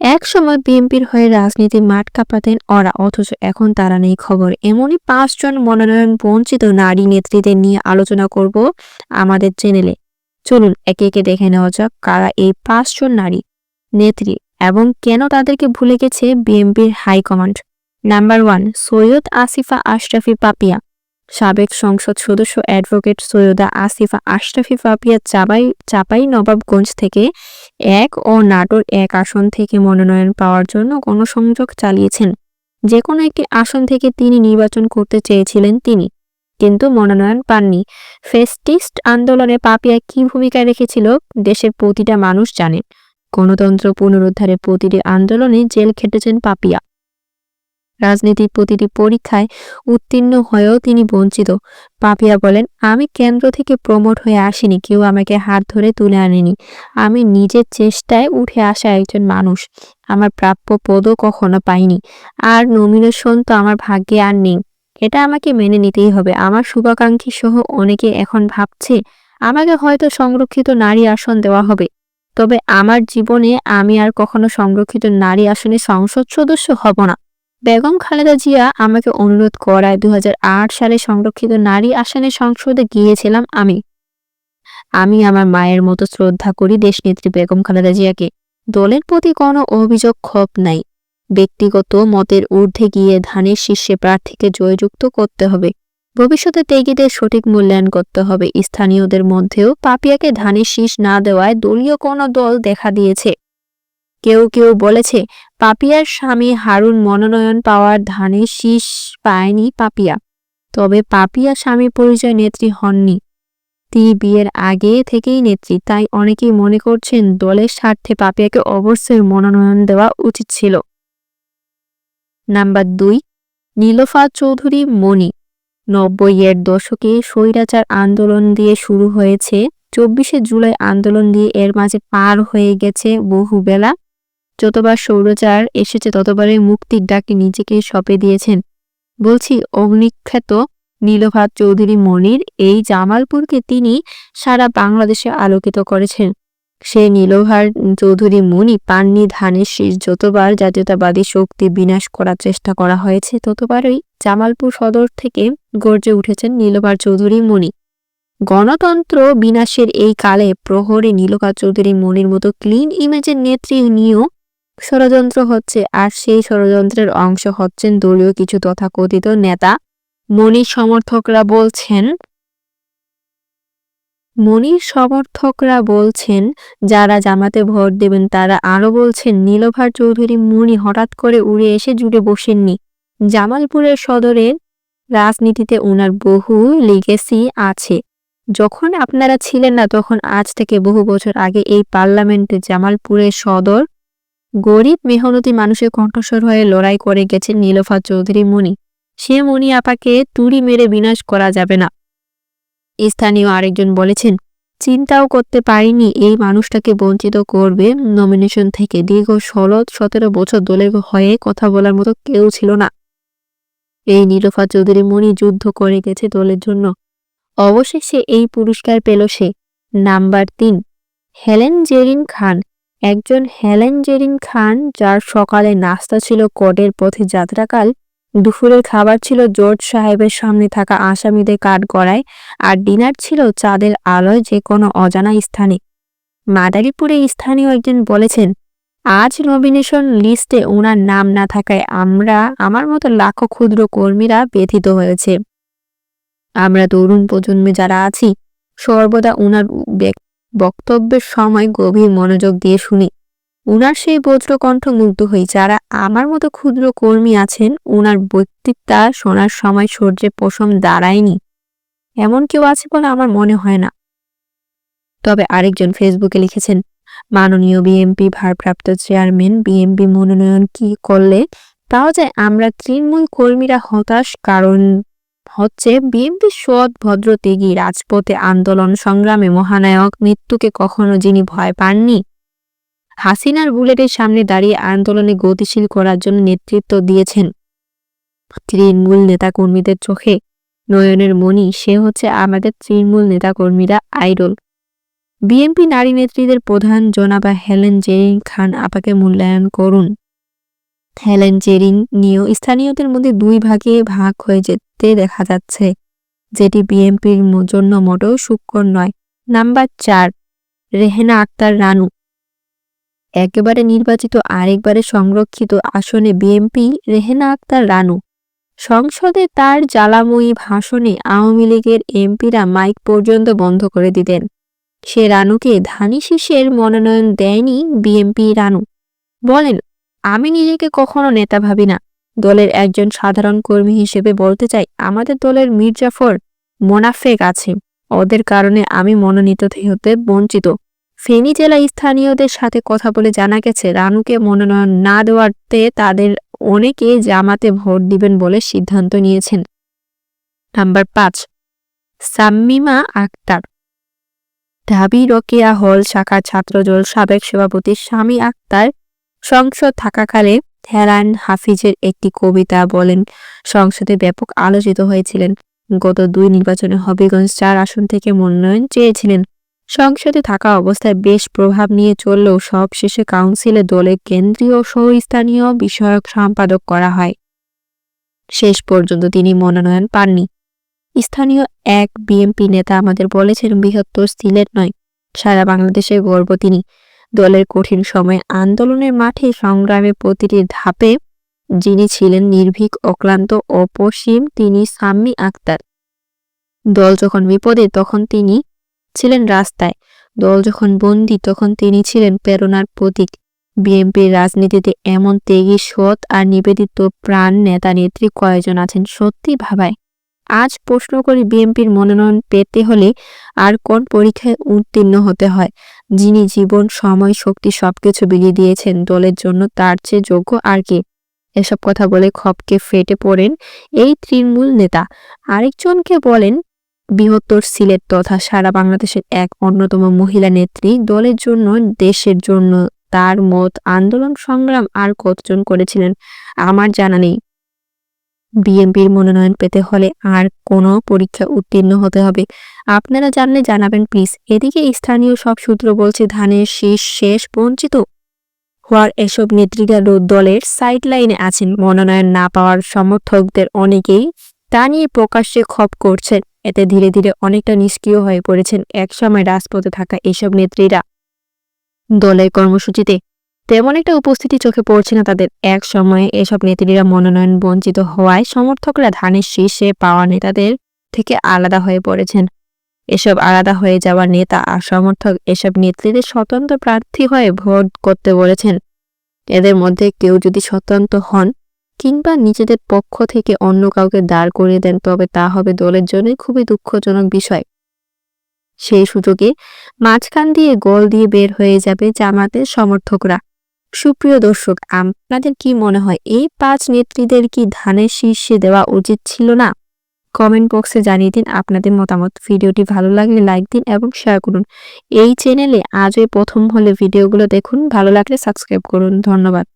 এক সময় বিএনপির হয়ে রাজনীতি মাঠ কাঁপাতেন ওরা, অথচ এখন তারা নেই খবর। এমনই পাঁচজন মনোনয়ন বঞ্চিত নারী নেত্রীদের নিয়ে আলোচনা করব আমাদের চ্যানেলে। চলুন, একে একে দেখে নেওয়া যাক কারা এই পাঁচজন নারী নেত্রী এবং কেন তাদেরকে ভুলে গেছে বিএনপির high command. Number one, Syed Asifa Ashrafi Papia. সাবেক সংসদ সদস্য অ্যাডভোকেট সৈয়দা আসিফা আশরাফি পাপিয়া চাপাই চাপাই নবাবগঞ্জ থেকে এক ও নাটোর এক আসন থেকে মনোনয়ন পাওয়ার জন্য গণসংযোগ চালিয়েছেন। যে কোনো একটি আসন থেকে তিনি নির্বাচন করতে চেয়েছিলেন তিনি, কিন্তু মনোনয়ন পাননি। ফেস্টিস্ট আন্দোলনে পাপিয়া কি ভূমিকা রেখেছিল দেশের প্রতিটা মানুষ জানেন গণতন্ত্র পুনরুদ্ধারের প্রতিটি আন্দোলনে জেল খেটেছেন পাপিয়া। রাজনীতির প্রতিটি পরীক্ষায় উত্তীর্ণ হয়েও তিনি বঞ্চিত। পাপিয়া বলেন, আমি কেন্দ্র থেকে প্রমোট হয়ে আসিনি, কেউ আমাকে হাত ধরে তুলে আনেনি। আমি নিজের চেষ্টায় উঠে আসা একজন মানুষ। আমার প্রাপ্য পদও কখনো পাইনি। আর নমিনেশন তো আমার ভাগ্যে আর নেই। এটা আমাকে মেনে নিতেই হবে। আমার শুভাকাঙ্ক্ষী সহ অনেকে এখন ভাবছে, আমাকে হয়তো সংরক্ষিত নারী আসন দেওয়া হবে। তবে আমার জীবনে আমি আর কখনো সংরক্ষিত নারী আসনে সংসদ সদস্য হব না। বেগম খালেদা জিয়া আমাকে অনুরোধ করায় দু হাজার আট সালে সংরক্ষিত নারী আসনে সংসদে গিয়েছিলাম আমি। আমি আমার মায়ের মতো শ্রদ্ধা করি দেশনেত্রী বেগম খালেদা জিয়াকে। দলের প্রতি কোনো অভিযোগ, ক্ষোভ নাই। ব্যক্তিগত মতের ঊর্ধ্বে গিয়ে ধানের শীর্ষে প্রার্থীকে জয়যুক্ত করতে হবে। ভবিষ্যতে তেগিদের সঠিক মূল্যায়ন করতে হবে। স্থানীয়দের মধ্যেও পাপিয়াকে ধানের শীষ না দেওয়ায় দলীয় কোনো দল দেখা দিয়েছে। কেউ কেউ বলেছে, পাপিয়ার স্বামী হারুন মনোনয়ন পাওয়ার ধানে শীষ পায়নি পাপিয়া। তবে পাপিয়া স্বামী পরিচয় নেত্রী হননি। তিনি বিয়ের আগে থেকেই নেত্রী, তাই অনেকেই মনে করছেন দলের স্বার্থে পাপিয়াকে অবশ্যই মনোনয়ন দেওয়া উচিত ছিল। নাম্বার দুই, নীলোফা চৌধুরী মণি। নব্বইয়ের দশকে স্বৈরাচার আন্দোলন দিয়ে শুরু হয়েছে, চব্বিশে জুলাই আন্দোলন দিয়ে এর মাঝে পার হয়ে গেছে বহু বেলা যতবার সৌরচার এসেছে ততবারে মুক্তির ডাকে নিজেকে সপে দিয়েছেন। বলছি, অগ্নিখ্যাত নীলভাত চৌধুরী মনির এই জামালপুরকে তিনি সারা বাংলাদেশে আলোকিত করেছেন। সে নীলভার চৌধুরী মুনি পাননি ধানের শীষ, যতবার জাতীয়তাবাদী শক্তি বিনাশ করার চেষ্টা করা হয়েছে, ততবারই জামালপুর সদর থেকে গর্জে উঠেছেন নীলভার চৌধুরী মুনি। গণতন্ত্র বিনাশের এই কালে প্রহরে নীলকার চৌধুরী মনির মতো ক্লিন ইমেজের নেত্রী নিয়েও ষড়যন্ত্র হচ্ছে, আর সেই ষড়যন্ত্রের অংশ হচ্ছেন দলীয় কিছু তথাকথিত নেতা। মনির সমর্থকরা বলছেন, মনির সমর্থকরা বলছেন, যারা জামাতে ভোট দেবেন তারা আরও বলছেন নীলভার চৌধুরী মনি হঠাৎ করে উড়ে এসে জুড়ে বসেননি। জামালপুরের সদরের রাজনীতিতে ওনার বহু লিগেসি আছে। যখন আপনারা ছিলেন না, তখন আজ থেকে বহু বছর আগে এই পার্লামেন্টে জামালপুরের সদর গরিব মেহনতি মানুষের কণ্ঠস্বর হয়ে লড়াই করে গেছে নীলফা চৌধুরী মুনি। সে মুনি আপাকে তুড়ি মেরে বিনাশ করা যাবে না। স্থানীয় আরেকজন বলেছেন, চিন্তাও করতে পারিনি, এই মানুষটাকে বঞ্চিত করবে নমিনেশন থেকে। দীর্ঘ ষোলো, সতেরো বছর দলের হয়ে কথা বলার মতো কেউ ছিল না। এই নীলফা চৌধুরী মনি যুদ্ধ করে গেছে দলের জন্য। অবশেষে এই পুরস্কার পেল সে। নাম্বার তিন, হেলেন জেরিন খান। একজন হেলেন জেরিন খান, যার সকালে নাস্তা ছিল কোর্টের পথে যাত্রাকাল, দুপুরের খাবার ছিল জর্জ সাহেবের সামনে থাকা আসামিদের কাঠ গড়ায় আর ডিনার ছিল চাঁদের আলোয় যে কোনো অজানা স্থানে। মাদারীপুরে স্থানীয় একজন বলেছেন, আজ নমিনেশন লিস্টে ওনার নাম না থাকায় আমরা, আমার মতো লাখো ক্ষুদ্র কর্মীরা ব্যথিত হয়েছে। আমরা তরুণ প্রজন্মে যারা আছি, সর্বদা ওনার বক্তব্যের সময় গভীর মনোযোগ দিয়ে শুনি। উনার সেই বজ্রকণ্ঠ মুগ্ধ হই। যারা আমার মতো ক্ষুদ্র কর্মী আছেন, উনার বক্তৃতা শোনার সময় সূর্যের পশম দাঁড়ায়নি। এমন কেউ আছে বলে আমার মনে হয় না। তবে আরেকজন ফেসবুকে লিখেছেন, মাননীয় বিএমপি ভারপ্রাপ্ত চেয়ারম্যান, বিএমপি মনোনয়ন কি করলে? তাও যায় আমরা তৃণমূল কর্মীরা হতাশ, কারণ হচ্ছে বিএনপি সৎ ভদ্র ত্যাগী রাজপথে আন্দোলন, সংগ্রামে মহানায়ক, মৃত্যুকে কখনো যিনি ভয় পাননি। হাসিনার বুলেটের সামনে দাঁড়িয়ে আন্দোলনে গতিশীল করার জন্য নেতৃত্ব দিয়েছেন তৃণমূল নেতাকর্মীদের চোখে। নয়নের মণি, সে হচ্ছে আমাদের তৃণমূল নেতাকর্মীরা আইডল। বিএনপি নারী নেত্রীদের প্রধান জনাবা হেলেন জেরিন খান, আপাকে মূল্যায়ন করুন। হেলেন জেরিন নিয়েও স্থানীয়দের মধ্যে দুই ভাগে ভাগ হয়ে যেতে দেখা যাচ্ছে, যেটি বিএনপির জন্য মোটেও সুকর নয়। নাম্বার চার, রেহেনা আক্তার রানু। একেবারে নির্বাচিত, আরেকবারে সংরক্ষিত আসনে বিএনপি রেহেনা আক্তার রানু। সংসদে তার জ্বালাময়ী ভাষণে আওয়ামী লীগের এমপিরা মাইক পর্যন্ত বন্ধ করে দিতেন। সে রানুকে ধানি শীষের মনোনয়ন দেয়নি বিএনপি রানু। বলেন আমি নিজেকে কখনো নেতা ভাবি না। দলের একজন সাধারণ কর্মী হিসেবে বলতে চাই, আমাদের দলের মির্জাফর মোনাফেক আছে ওদের কারণে আমি মনোনীত হতে বঞ্চিত। ফেনী জেলা স্থানীয়দের সাথে কথা বলে জানা গেছে, রানুকে মনোনয়ন না দেওয়াতে তাদের অনেকে জামাতে ভোট দিবেন বলে সিদ্ধান্ত নিয়েছেন। নাম্বার পাঁচ সাম্মিমা আক্তার। ঢাবি রকিয়া হল শাখার ছাত্রদল সাবেক সভাপতি স্বামী আক্তার সংসদ থাকাকালে হেরান হাফিজের একটি কবিতা বলেন, সংসদে ব্যাপক আলোচিত হয়েছিলেন। গত দুই নির্বাচনে হবিগঞ্জ চার আসন থেকে মনোনয়ন চেয়েছিলেন। সংসদে থাকা অবস্থায় বেশ প্রভাব নিয়ে চললেও সবশেষে কাউন্সিলে দলে কেন্দ্রীয় সহ স্থানীয় বিষয়ক সম্পাদক করা হয়। শেষ পর্যন্ত তিনি মনোনয়ন পাননি। স্থানীয় এক বিএমপি নেতা আমাদের বলেছেন, বৃহত্তর সিলেট নয়, সারা বাংলাদেশে গর্ব তিনি। দলের কঠিন সময়ে আন্দোলনের মাঠে সংগ্রামে প্রতিটি ধাপে যিনি ছিলেন নির্ভীক, অক্লান্ত অপসীম তিনি সাম্মি আক্তার। দল যখন বিপদে, তখন তিনি ছিলেন রাস্তায়। দল যখন বন্দী, তখন তিনি ছিলেন প্রেরণার প্রতীক। বিএনপির রাজনীতিতে এমন তেগী সৎ আর নিবেদিত প্রাণ নেতা নেত্রী কয়জন আছেন সত্যি ভাবায়। আজ প্রশ্ন করি বিএনপির মনোনয়ন পেতে হলে আর কোন পরীক্ষায় উত্তীর্ণ হতে হয়? যিনি জীবন, সময়, শক্তি সবকিছু বিলিয়ে দিয়েছেন, দলের জন্য তার চেয়ে যোগ্য আর কে? এসব কথা বলে খপকে ফেটে পড়েন এই তৃণমূল নেতা। আরেকজনকে বলেন, বৃহত্তর সিলেট তথা সারা বাংলাদেশের এক অন্যতম মহিলা নেত্রী, দলের জন্য, দেশের জন্য তার মত আন্দোলন সংগ্রাম আর কতজন করেছিলেন আমার জানা নেই। বিএনপির মনোনয়ন পেতে হলে আর কোনো পরীক্ষা উত্তীর্ণ হতে হবে। আপনারা জানলে জানাবেন, প্লিজ। এদিকে স্থানীয় সব সূত্র বলছে, ধানের শীষ শেষ, বঞ্চিত হওয়ার এসব নেত্রীরা দলের সাইড লাইনে আছেন। মনোনয়ন না পাওয়ার সমর্থকদের অনেকেই তা নিয়ে প্রকাশ্যে ক্ষোভ করছেন। এতে ধীরে ধীরে অনেকটা নিষ্ক্রিয় হয়ে পড়েছেন। একসময় রাজপথে থাকা এসব নেত্রীরা দলের কর্মসূচিতে তেমন একটা উপস্থিতি চোখে পড়ছে না তাদের। এক সময়ে এসব নেত্রীরা মনোনয়ন বঞ্চিত হওয়ায় সমর্থকরা ধানের শীর্ষে পাওয়া নেতাদের থেকে আলাদা হয়ে পড়েছেন। এসব আলাদা হয়ে যাওয়া নেতা আর সমর্থক এসব নেত্রীদের স্বতন্ত্র প্রার্থী হয়ে ভোট করতে বলেছেন। এদের মধ্যে কেউ যদি স্বতন্ত্র হন কিংবা নিজেদের পক্ষ থেকে অন্য কাউকে দাঁড় করিয়ে দেন, তবে তা হবে দলের জন্যই খুবই দুঃখজনক বিষয়। সেই সুযোগে মাঝখান দিয়ে গোল দিয়ে বের হয়ে যাবে জামাতের সমর্থকরা। সুপ্রিয় দর্শক, আপনাদের কি মনে হয়, এই পাঁচ নেত্রীদের কি ধানের শীর্ষে দেওয়া উচিত ছিল না? কমেন্ট বক্সে জানিয়ে দিন আপনাদের মতামত। ভিডিওটি ভালো লাগলে লাইক দিন এবং শেয়ার করুন। এই চ্যানেলে আজই প্রথম হলে ভিডিওগুলো দেখুন। ভালো লাগলে সাবস্ক্রাইব করুন। ধন্যবাদ।